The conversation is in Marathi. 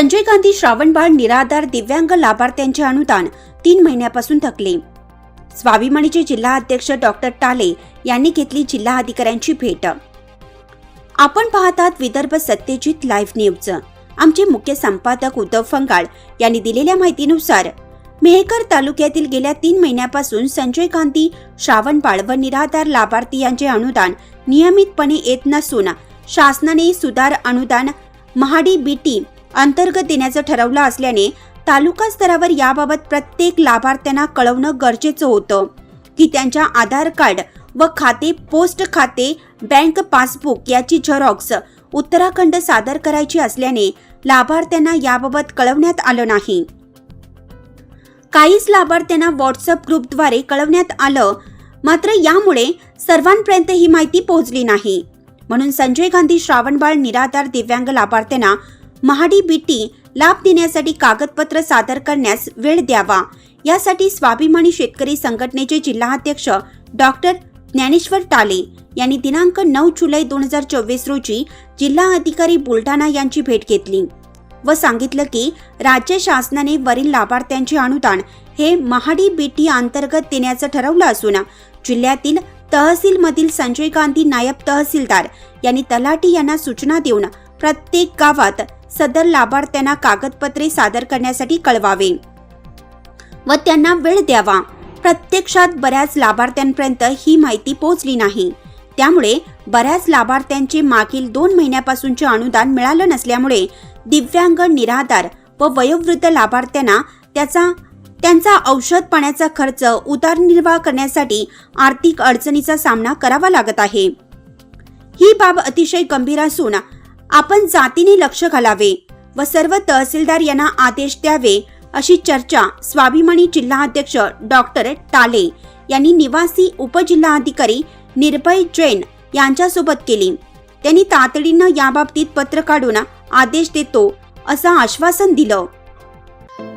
संजय गांधी श्रावणबाळ निराधार दिव्यांग लाभार्थ्यांचे अनुदान तीन महिन्यापासून थकले. स्वाभिमानीचे जिल्हा अध्यक्ष डॉक्टर टाले यांनी घेतली जिल्हा अधिकाऱ्यांची भेट. आपण पाहतात विदर्भ सत्यजित लाईव्ह न्यूज. आमचे मुख्य संपादक उद्धव फंगाळ यांनी दिलेल्या माहितीनुसार मेहकर तालुक्यातील गेल्या तीन महिन्यापासून संजय गांधी श्रावणबाळ व निराधार लाभार्थी यांचे अनुदान नियमितपणे येत नसून शासनाने सुधार अनुदान महाडी बीटी अंतर्गत देण्याचं ठरवलं असल्याने तालुका स्तरावर याबाबत प्रत्येक लाभार्थ्यांना कळवणं गरजेचं होतं. की त्यांच्या आधार कार्ड व खाते पोस्ट खाते बँक पासबुक याची झेरॉक्स उत्तराखंड सादर करायची असल्याने लाभार्थ्यांना याबाबत कळवण्यात आलं नाही. काहीच लाभार्थ्यांना व्हॉट्सअप ग्रुपद्वारे कळवण्यात आलं मात्र यामुळे सर्वांपर्यंत ही माहिती पोहोचली नाही. म्हणून संजय गांधी श्रावणबाळ निराधार दिव्यांग लाभार्थ्यांना महाडी बीटी लाभ देण्यासाठी कागदपत्र सादर करण्यास वेळ द्यावा. यासाठी स्वाभिमानी शेतकरी संघटनेचे जिल्हाध्यक्ष डॉक्टर ज्ञानेश्वर टाले यांनी दिनांक नऊ जुलै दोन हजार चोवीस रोजी जिल्हा अधिकारी बुलढाणा यांची भेट घेतली व सांगितलं की राज्य शासनाने वरील लाभार्थ्यांचे अनुदान हे महाडी बीटी अंतर्गत देण्याचं ठरवलं असून जिल्ह्यातील तहसीलमधील संजय गांधी नायब तहसीलदार यांनी तलाठी यांना सूचना देऊन प्रत्येक गावात सदर लाभार्थ्यांना कागदपत्रे सादर करण्यासाठी कळवावे. व त्यांना वेळ द्यावा. प्रत्यक्षात बऱ्याच लाभार्थ्यांपर्यंत ही माहिती पोहोचली नाही. त्यामुळे बऱ्याच लाभार्थ्यांचे मागील दोन महिन्यापासूनचे अनुदान मिळालं नसल्यामुळे दिव्यांग निराधार व वयोवृद्ध लाभार्थ्यांना त्याचा त्यांचा औषध पाण्याचा खर्च उदरनिर्वाह करण्यासाठी आर्थिक अडचणीचा सामना करावा लागत आहे. ही बाब अतिशय गंभीर असून आपण जातीने लक्ष घालावे व सर्व तहसीलदार यांना आदेश द्यावे अशी चर्चा स्वाभिमानी जिल्हाध्यक्ष डॉक्टर टाले यांनी निवासी उपजिल्हाधिकारी निर्भय जैन यांच्यासोबत केली. त्यांनी तातडीनं याबाबतीत पत्र काढून आदेश देतो असं आश्वासन दिलं.